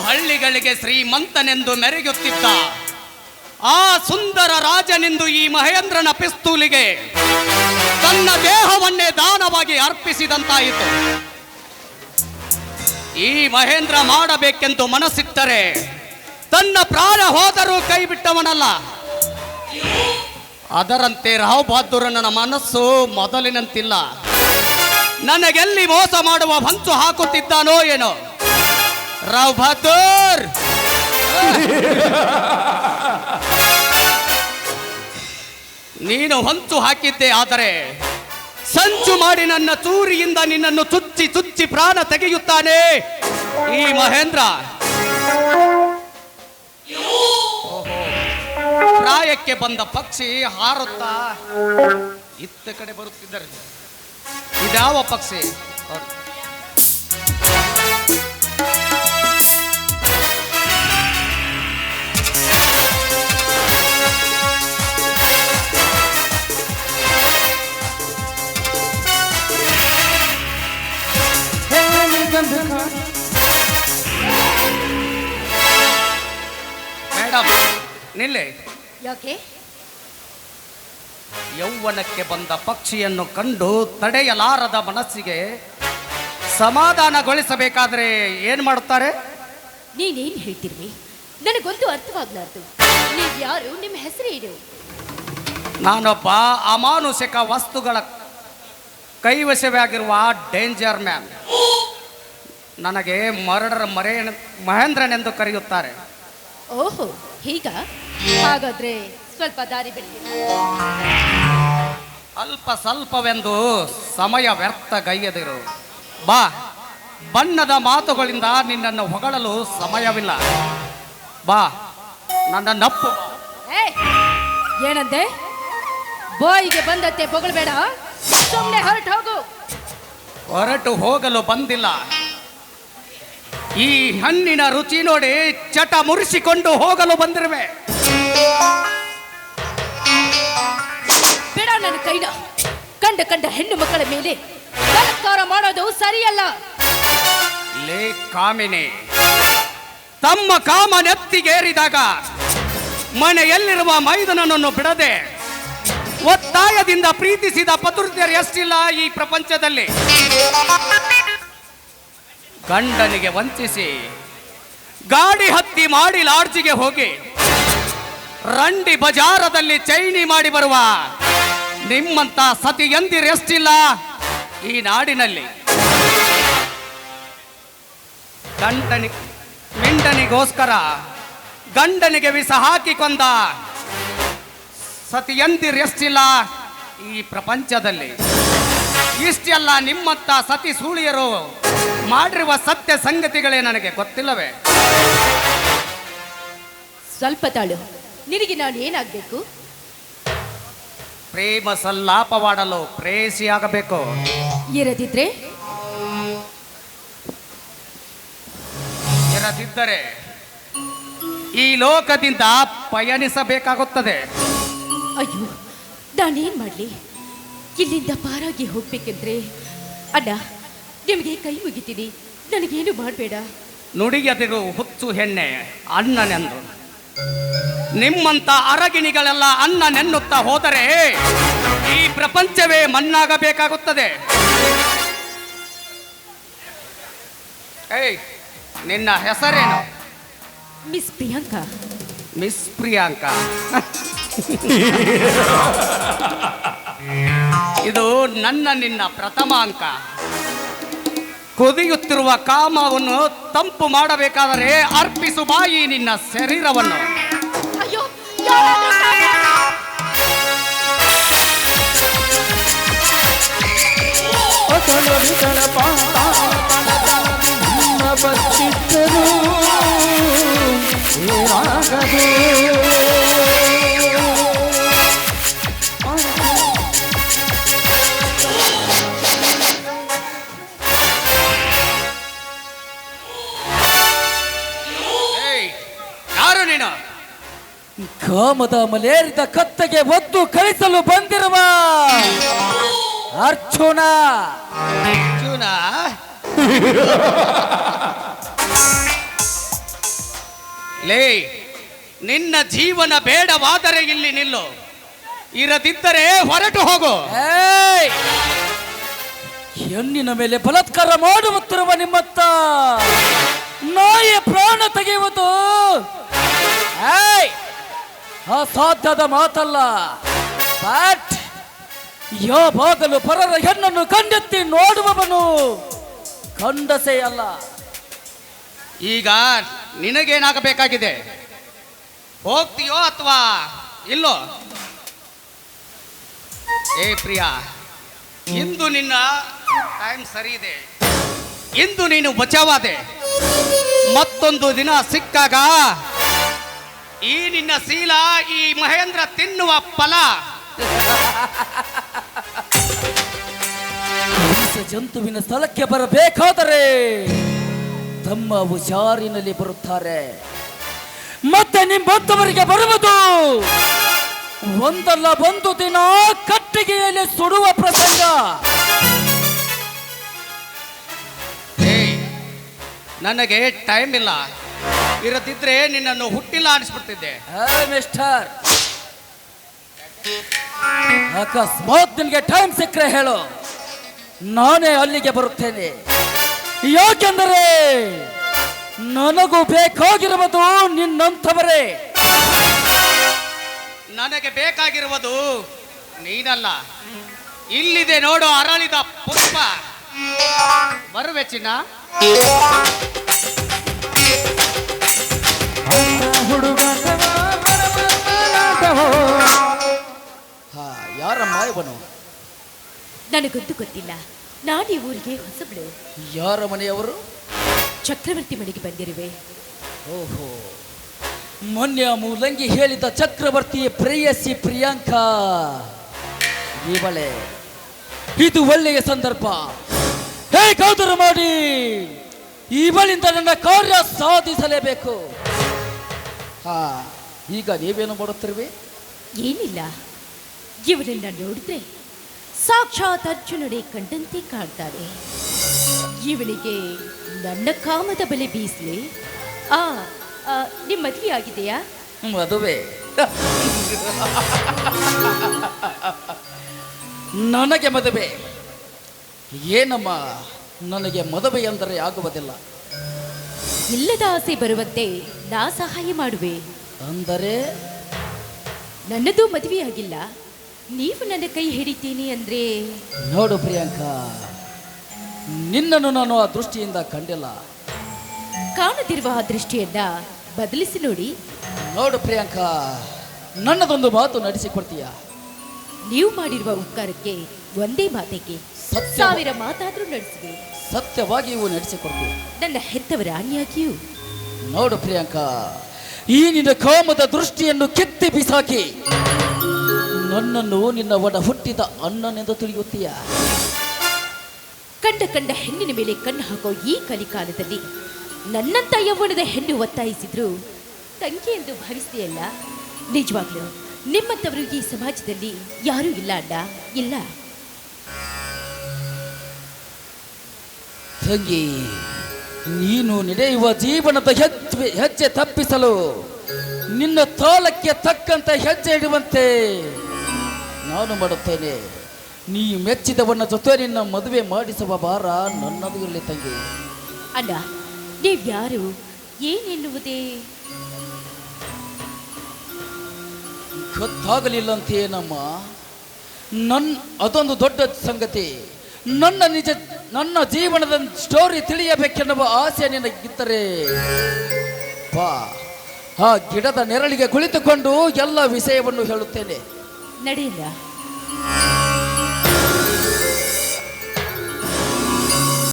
ಹಳ್ಳಿಗಳಿಗೆ ಶ್ರೀಮಂತನೆಂದು ಮೆರೆಯುತ್ತಿದ್ದ ಆ ಸುಂದರ ರಾಜನೆಂದು ಈ ಮಹೇಂದ್ರನ ಪಿಸ್ತೂಲಿಗೆ ತನ್ನ ದೇಹವನ್ನೇ ದಾನವಾಗಿ ಅರ್ಪಿಸಿದಂತಾಯಿತು. ಈ ಮಹೇಂದ್ರ ಮಾಡಬೇಕೆಂದು ಮನಸ್ಸಿಟ್ಟರೆ ತನ್ನ ಪ್ರಾಣ ಹೋದರೂ ಕೈ ಬಿಟ್ಟವನಲ್ಲ. ಅದರಂತೆ ರಾವ್ ಬಹದ್ದೂರನ ಮನಸ್ಸು ಮೊದಲಿನಂತಿಲ್ಲ. ನನಗೆಲ್ಲಿ ಮೋಸ ಮಾಡುವ ಹಂಚು ಹಾಕುತ್ತಿದ್ದಾನೋ ಏನೋ. ರಾವ್ ಬಹದ್ದೂರ್ ನೀನು ಹೊಂಚು ಹಾಕಿದ್ದೆ, ಆದರೆ ಸಂಚು ಮಾಡಿ ನನ್ನ ತೂರಿಯಿಂದ ನಿನ್ನನ್ನು ಚುಚ್ಚಿ ಚುಚ್ಚಿ ಪ್ರಾಣ ತೆಗೆಯುತ್ತಾನೆ. ಈ ಮಹೇಂದ್ರ. ಪ್ರಾಯಕ್ಕೆ ಬಂದ ಪಕ್ಷಿ ಹಾರುತ್ತಾ ಇತ್ತ ಕಡೆ ಬರುತ್ತಿದ್ದಾರೆ. ಇದ್ಯಾವ ಪಕ್ಷಿ? ನಿಲ್ಲಿ. ಯಾಕೆ? ಯೌವನಕ್ಕೆ ಬಂದ ಪಕ್ಷಿಯನ್ನು ಕಂಡು ತಡೆಯಲಾರದ ಮನಸ್ಸಿಗೆ ಸಮಾಧಾನಗೊಳಿಸಬೇಕಾದ್ರೆ ಏನ್ ಮಾಡುತ್ತಾರೆ? ನೀನೇನ್ ಹೇಳ್ತಿರ್ವಿ ನನಗೊಂದು ಅರ್ಥವಾಗ್ಲಾರ್ದು. ನೀವು ಯಾರು? ನಿಮ್ಮ ಹೆಸರೇನು ನಾನೊಬ್ಬ ಅಮಾನುಷಿಕ ವಸ್ತುಗಳ ಕೈವಶವಾಗಿರುವ ಡೇಂಜರ್ ಮ್ಯಾನ್. ನನಗೆ ಮರಡರ ಮರೇ ಮಹೇಂದ್ರನೆಂದು ಕರೆಯುತ್ತಾರೆ. ಓಹೋ ಹೀಗ? ಹಾಗಾದ್ರೆ ಸ್ವಲ್ಪ ದಾರಿ ಬಿಡಿ ಅಲ್ಪ ಸ್ವಲ್ಪವೆಂದು ಸಮಯ ವ್ಯರ್ಥ ಗೈಯದಿರು. ಬಾ ಬಣ್ಣದ ಮಾತುಗಳಿಂದ ನಿನ್ನನ್ನು ಹೊಗಳಲು ಸಮಯವಿಲ್ಲ. ಬಾ ನನ್ನ ನಪ್ಪು ಏ ಏನಂದೆ? ಬಾಯಿಗೆ ಬಂದತ್ತೆ ಬೊಗಳ್ಬೇಡ. ಸುಮ್ಮನೆ ಹೊರಟು ಹೋಗು. ಹೊರಟು ಹೋಗಲು ಬಂದಿಲ್ಲ. ಈ ಹಣ್ಣಿನ ರುಚಿ ನೋಡಿ ಚಟ ಮುರಿಸಿಕೊಂಡು ಹೋಗಲು ಬಂದಿರುವೆ. ಬಿಡ ನನ್ನ ಕೈನ. ಕಂಡ ಕಂಡ ಹೆಣ್ಣು ಮಕ್ಕಳ ಮೇಲೆ ಬಲಾತ್ಕಾರ ಮಾಡೋದು ಸರಿಯಲ್ಲ. ಲೇ ಕಾಮಿನಿ ತಮ್ಮ ಕಾಮ ನೆತ್ತಿಗೇರಿದಾಗ ಮನೆಯಲ್ಲಿರುವ ಮೈದನನನ್ನು ಬಿಡದೆ ಒತ್ತಾಯದಿಂದ ಪ್ರೀತಿಸಿದ ಪತುರ್ತಿಯರು ಎಷ್ಟಿಲ್ಲ ಈ ಪ್ರಪಂಚದಲ್ಲಿ. ಗಂಡನಿಗೆ ವಂಚಿಸಿ, ಗಾಡಿ ಹತ್ತಿ ಮಾಡಿ ಲಾಡ್ಜಿಗೆ ಹೋಗಿ, ರಂಡಿ ಬಜಾರದಲ್ಲಿ ಚೈನಿ ಮಾಡಿ ಬರುವ ನಿಮ್ಮಂತ ಸತಿ ಎಂದಿರೆಷ್ಟಿಲ್ಲ ಈ ನಾಡಿನಲ್ಲಿ? ಗಂಡನಿ ಮಿಂಡನಿಗೋಸ್ಕರ ಗಂಡನಿಗೆ ವಿಷ ಹಾಕಿ ಕೊಂದ ಸತಿಯಂದಿರೆಷ್ಟಿಲ್ಲ ಈ ಪ್ರಪಂಚದಲ್ಲಿ? ಇಷ್ಟೆಲ್ಲ ನಿಮ್ಮಂತ ಸತಿ ಸೂಳಿಯರು ಮಾಡಿರುವ ಸತ್ಯ ಸಂಗತಿಗಳೇ ನನಗೆ ಗೊತ್ತಿಲ್ಲವೇ? ಸ್ವಲ್ಪ ತಾಳು. ನಿನಗೆ ನಾನು ಏನಾಗಬೇಕು? ಪ್ರೇಮ ಸಲ್ಲಾಪವಾಡಲು ಪ್ರೇಯಸಿಯಾಗಬೇಕು ಇರದಿದ್ರೆ? ಇರದಿದ್ದರೆ ಈ ಲೋಕದಿಂದ ಪಯಣಿಸಬೇಕಾಗುತ್ತದೆ ಅಯ್ಯೋ ನಾನೇನ್ ಮಾಡ್ಲಿ? ಇಲ್ಲಿಂದ ಪಾರಾಗಿ ಹೋಗ್ಬೇಕೆಂದ್ರೆ ಅಣ್ಣ ನಿಮಗೆ ಕೈ ಮುಗಿತೀನಿ. ನನಗೇನು ಮಾಡಬೇಡ? ನುಡಿಯದಿರು ಹುಚ್ಚು ಹೆಣ್ಣೆ ಅಣ್ಣನೆಂದು. ನಿಮ್ಮಂತ ಅರಗಿಣಿಗಳೆಲ್ಲ ಅನ್ನ ನೆನ್ನುತ್ತಾ ಹೋದರೆ ಈ ಪ್ರಪಂಚವೇ ಮಣ್ಣಾಗಬೇಕಾಗುತ್ತದೆ. ಏಯ್ ನಿನ್ನ ಹೆಸರೇನು? ಮಿಸ್ ಪ್ರಿಯಾಂಕಾ. ಮಿಸ್ ಪ್ರಿಯಾಂಕಾ. ಇದು ನನ್ನ ನಿನ್ನ ಪ್ರಥಮ ಅಂಕ ಕುದಿಯುತ್ತಿರುವ ಕಾಮವನ್ನು ತಂಪು ಮಾಡಬೇಕಾದರೆ ಅರ್ಪಿಸು ಬಾಯಿ ನಿನ್ನ ಶರೀರವನ್ನು. ಕಾಮದ ಮಲೇರಿದ ಕತ್ತೆಗೆ ಒದ್ದು ಕಳಿಸಲು ಬಂದಿರುವ ಅರ್ಜುನ. ಅರ್ಜುನ? ಲೇ ನಿನ್ನ ಜೀವನ ಬೇಡವಾದರೆ ಇಲ್ಲಿ ನಿಲ್ಲು. ಇರದಿದ್ದರೆ ಹೊರಟು ಹೋಗು! ಹೆಣ್ಣಿನ ಮೇಲೆ ಬಲತ್ಕಾರ ಮಾಡುತ್ತಿರುವ ನಿಮ್ಮತ್ತ ನಾಯಿಯ ಪ್ರಾಣ ತೆಗೆಯುವುದು. ಏಯ್! ಅಸಾಧ್ಯದ ಮಾತಲ್ಲ. ಬಟ್ ಯಾವಾಗಲೂ ಪರರ ಹೆಣ್ಣನ್ನು ಕಂಡೆತ್ತಿ ನೋಡುವವನು ಕಂಡಸೇ ಅಲ್ಲ. ಈಗ ನಿನಗೇನಾಗಬೇಕಾಗಿದೆ? ಹೋಗ್ತೀಯೋ ಅಥವಾ ಇಲ್ಲೋ? ಏ ಪ್ರಿಯಾ, ಇಂದು ನಿನ್ನ ಟೈಮ್ ಸರಿ ಇದೆ. ಇಂದು ನೀನು ಬಚಾವಾದೆ. ಮತ್ತೊಂದು ದಿನ ಸಿಕ್ಕಾಗ ಈ ನಿನ್ನ ಶೀಲ ಈ ಮಹೇಂದ್ರ ತಿನ್ನುವ ಫಲ. ವಿಷ ಜಂತುವಿನ ಸ್ಥಳಕ್ಕೆ ಬರಬೇಕಾದರೆ ತಮ್ಮ ಹುಷಾರಿನಲ್ಲಿ ಬರುತ್ತಾರೆ. ಮತ್ತೆ ನಿಮ್ಮಂತವರಿಗೆ ಬರುವುದು ಒಂದಲ್ಲ ಒಂದು ದಿನ ಕಟ್ಟಿಗೆಯಲ್ಲಿ ಸುಡುವ ಪ್ರಸಂಗ. ನನಗೆ ಟೈಮ್ ಇಲ್ಲ. ಇರದಿದ್ರೆ ನಿನ್ನನ್ನು ಹುಟ್ಟಿಲ್ಲ ಅನಿಸ್ಬಿಡ್ತಿದ್ದೆ. ಮಿಸ್ಟರ್. ಅಕಸ್ಮಾತ್ ನಿನಗೆ ಟೈಮ್ ಸಿಕ್ಕರೆ ಹೇಳು. ನಾನೇ ಅಲ್ಲಿಗೆ ಬರುತ್ತೇನೆ. ಯಾಕೆಂದರೆ ನನಗೂ ಬೇಕಾಗಿರುವುದು ನಿನ್ನಂಥವರೇ. ನನಗೆ ಬೇಕಾಗಿರುವುದು ನೀನಲ್ಲ. ಇಲ್ಲಿದೆ ನೋಡು ಅರಳಿದ ಪುಷ್ಪ. ಬರುವೆ ಚಿನ್ನ. ಇವನು ನನಗೊಂದು ಗೊತ್ತಿಲ್ಲ. ನಾನು ಈ ಊರಿಗೆ ಹೊಸಬಳು. ಯಾರ ಮನೆಯವರು? ಚಕ್ರವರ್ತಿ ಮನೆಗೆ ಬಂದಿರುವೆ. ಓಹೋ. ಮೊನ್ನೆ ಆ ಮೂಲಂಗಿ ಹೇಳಿದ ಚಕ್ರವರ್ತಿ ಪ್ರೇಯಸಿ ಪ್ರಿಯಾಂಕಾ. ಇವಳೆ ಇದು ಒಳ್ಳೆಯ ಸಂದರ್ಭ. ಹೇಗಾದರೂ ಮಾಡಿ. ಇವಳಿಂದ ನನ್ನ ಕಾರ್ಯ ಸಾಧಿಸಲೇಬೇಕು. ಹಾ ಈಗ ನೀವೇನು ಮಾಡುತ್ತಿರುವೆ? ಏನಿಲ್ಲ. ಇವನನ್ನ ನೋಡಿದ್ರೆ ಸಾಕ್ಷಾತ್ ಅರ್ಜುನಡೆ ಕಂಡಂತೆ ಕಾಣ್ತಾರೆ. ಇವಳಿಗೆ ನನ್ನ ಕಾಮದ ಬಲೆ ಬೀಸಲಿ. ಆ ನಿಮ್ಮ ನಿಮ್ ಮದುವೆ ಆಗಿದೆಯಾ? ಮದುವೆ. ನನಗೆ ಮದುವೆ. ಏನಮ್ಮ ನನಗೆ ಮದುವೆ ಎಂದರೆ ಆಗುವುದಿಲ್ಲ. ಇಲ್ಲದ ಆಸೆ ಬರುವಂತೆ ನಾ ಸಹಾಯ ಮಾಡುವೆ. ಅಂದರೆ? ನನ್ನದು ಮದುವೆ ಆಗಿಲ್ಲ ನೀವು ನನ್ನ ಕೈ ಹಿಡಿತೀನಿ ಅಂದ್ರೆ? ನೋಡು ಪ್ರಿಯಾಂಕಾ ನಿನ್ನನ್ನು ನಾನು ಆ ದೃಷ್ಟಿಯಿಂದ ಕಂಡಿಲ್ಲ. ಕಾಣದಿರುವ ಆ ದೃಷ್ಟಿಯನ್ನ ಬದಲಿಸಿ ನೋಡಿ. ನೋಡು ಪ್ರಿಯಾಂಕಾ ನನ್ನದೊಂದು ಮಾತು ನಡೆಸಿಕೊಡ್ತೀಯ? ನೀವು ಮಾಡಿರುವ ಉಪಕಾರಕ್ಕೆ ಒಂದೇ ಮಾತೆಗೆ ಸತ್ಯ ಸಾವಿರ ಮಾತಾದ್ರೂ ನಡೆಸಿದೆ. ಸತ್ಯವಾಗಿ ಇವು ನಡೆಸಿಕೊಡ್ತೀಯ? ನನ್ನ ಹೆತ್ತವರ ಆಣಿಯಾಗಿಯೂ ನೋಡು ಪ್ರಿಯಾಂಕಾ ಈ ನಿನ್ನ ಕಾಮದ ದೃಷ್ಟಿಯನ್ನು ಕೆತ್ತಿ ಬಿಸಾಕಿ. ನನ್ನನ್ನು ನಿನ್ನ ಒಡ ಹುಟ್ಟಿದ ಅಣ್ಣನೆಂದು ತಿಳಿಯುತ್ತೀಯ? ಕಂಡ ಕಂಡ ಹೆಣ್ಣಿನ ಮೇಲೆ ಕಣ್ಣು ಹಾಕೋ ಈ ಕಲಿಕಾಲದಲ್ಲಿ ನನ್ನಂತ ಯೌವನದ ಹೆಣ್ಣು ಒತ್ತಾಯಿಸಿದ್ರು ತಂಗಿ ಎಂದು ಭಾವಿಸ್ತೀಯಲ್ಲ? ನಿಜವಾಗ್ಲು ನಿಮ್ಮಂತವರು ಈ ಸಮಾಜದಲ್ಲಿ ಯಾರೂ ಇಲ್ಲ ಅಡ್ಡ ಇಲ್ಲ? ತಂಗಿ ನೀನು ನಡೆಯುವ ಜೀವನದ ಹೆಜ್ಜೆ ಹೆಜ್ಜೆ ತಪ್ಪಿಸಲು ನಿನ್ನ ತಾಳಕ್ಕೆ ತಕ್ಕಂತೆ ಹೆಜ್ಜೆ ಇಡುವಂತೆ ನಾನು ಮಾಡುತ್ತೇನೆ. ನೀ ಮೆಚ್ಚಿದವನ ಜೊತೆ ನಿನ್ನ ಮದುವೆ ಮಾಡಿಸುವ ಭಾರ ನನ್ನದು ಇರಲಿ ತಂಗಿ. ಅಲ್ಲ ನೀವ್ಯಾರು ಏನೆನ್ನುವುದೇ ಗೊತ್ತಾಗಲಿಲ್ಲಂತೆಯೇ ನಮ್ಮ. ನನ್ನ ಅದೊಂದು ದೊಡ್ಡ ಸಂಗತಿ. ನನ್ನ ನಿಜ ನನ್ನ ಜೀವನದ ಸ್ಟೋರಿ ತಿಳಿಯಬೇಕೆನ್ನುವ ಆಸೆ ನಿನಗಿದ್ದರೆ ಬಾ. ಆ ಗಿಡದ ನೆರಳಿಗೆ ಕುಳಿತುಕೊಂಡು ಎಲ್ಲ ವಿಷಯವನ್ನು ಹೇಳುತ್ತೇನೆ. ನಡೆಯಲ್ಲ